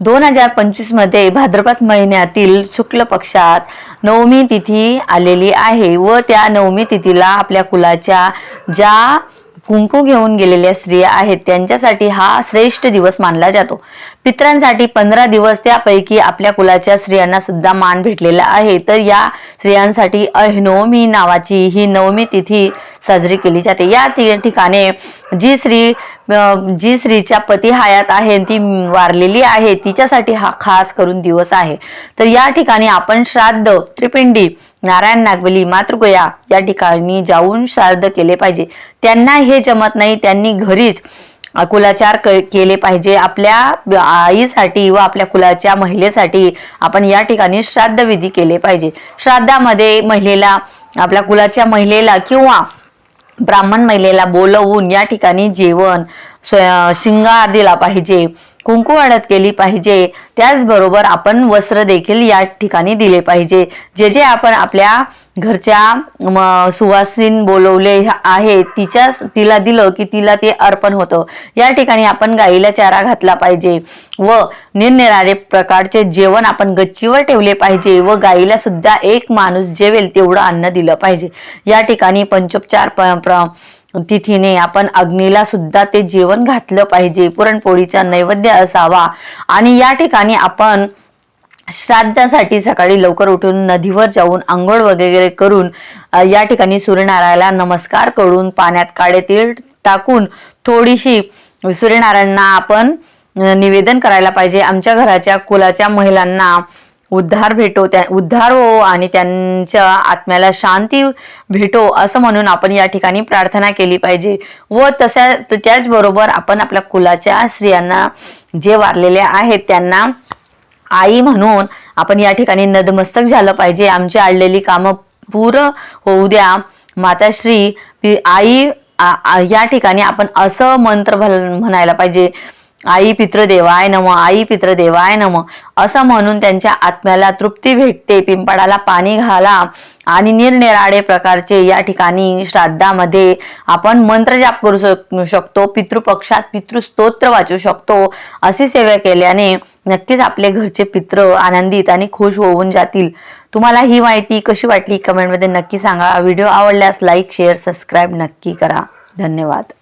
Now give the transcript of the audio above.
दोन हजार पंचवीसमध्ये भाद्रपद महिन्यातील शुक्ल पक्षात नवमी तिथी आलेली आहे व त्या नवमी तिथीला आपल्या कुलाच्या ज्या कुंकू घेऊन गेलेल्या स्त्रिया आहेत. त्यांच्यासाठी हा श्रेष्ठ दिवस मानला जातो. पित्रांसाठी पंधरा दिवस त्यापैकी आपल्या कुलाच्या स्त्रियांना सुद्धा मान भेटलेला आहे. तर या स्त्रियांसाठी अहनवमी नावाची ही नवमी तिथी साजरी केली जाते. या ठिकाणी जी स्त्री जी स्त्रीच्या पती हयात आहे ती वारलेली आहे. तिच्यासाठी हा खास करून दिवस आहे. तर या ठिकाणी आपण श्राद्ध त्रिपिंडी नारायण नागवली मातृगया या ठिकाणी जाऊन श्राद्ध केले पाहिजे. त्यांना हे जमत नाही त्यांनी घरीच कुलाचार केले पाहिजे. आपल्या आईसाठी व आपल्या कुलाच्या महिलेसाठी आपण या ठिकाणी श्राद्ध विधी केले पाहिजे. श्राद्धामध्ये महिलेला आपल्या कुलाच्या महिलेला किंवा ब्राह्मण महिलेला बोलवून या ठिकाणी जेवण स्वय- शिंगार दिला पाहिजे कुंकू हळद केली पाहिजे त्याचबरोबर आपण वस्त्र देखील या ठिकाणी दिले पाहिजे. जे जे आपण आपल्या घरच्या सुवासीन बोलवले आहे तिच्या तिला दिलं की तिला ते अर्पण होतं. या ठिकाणी आपण गाईला चारा घातला पाहिजे व निरनिराळे प्रकारचे जेवण आपण गच्चीवर ठेवले पाहिजे व गाईला सुद्धा एक माणूस जेवेल तेवढं अन्न दिलं पाहिजे. या ठिकाणी पंचोपचार प- प्र- तिथीने आपण अग्नीला सुद्धा ते जेवण घातलं पाहिजे. पुरणपोळीचा नैवेद्य असावा. आणि या ठिकाणी आपण श्राद्धासाठी सकाळी लवकर उठून नदीवर जाऊन आंघोळ वगैरे करून या ठिकाणी सूर्यनारायणाला नमस्कार करून पाण्यात काळे तीळ टाकून थोडीशी सूर्यनारायणांना आपण निवेदन करायला पाहिजे. आमच्या घराच्या कुलाच्या महिलांना उद्धार भेटो त्या उद्धार हो आणि त्यांच्या आत्म्याला शांती भेटो असं म्हणून आपण या ठिकाणी प्रार्थना केली पाहिजे. व तशा त्याचबरोबर आपण आपल्या कुलाच्या स्त्रियांना जे वारलेले आहेत त्यांना आई म्हणून आपण या ठिकाणी नदमस्तक झालं पाहिजे. आमची आडलेली कामं पूर्ण होऊ द्या. माताश्री आई आ- आ- या ठिकाणी आपण असं मंत्र म्हणायला पाहिजे. आई पितृदेवाय नम आई पितृदेवाय नम. असं म्हणून त्यांच्या आत्म्याला तृप्ती भेटते. पिंपळाला पाणी घाला आणि निरनिराळे प्रकारचे या ठिकाणी श्राद्धामध्ये आपण मंत्र जाप करू शकतो. पितृपक्षात पितृस्तोत्र वाचू शकतो. अशी सेवा केल्याने नक्कीच आपले घरचे पित्र आनंदित आणि खुश होऊन जातील. तुम्हाला ही माहिती कशी वाटली? कमेंटमध्ये नक्की सांगा. व्हिडिओ आवडल्यास लाईक शेअर सबस्क्राईब नक्की करा. धन्यवाद.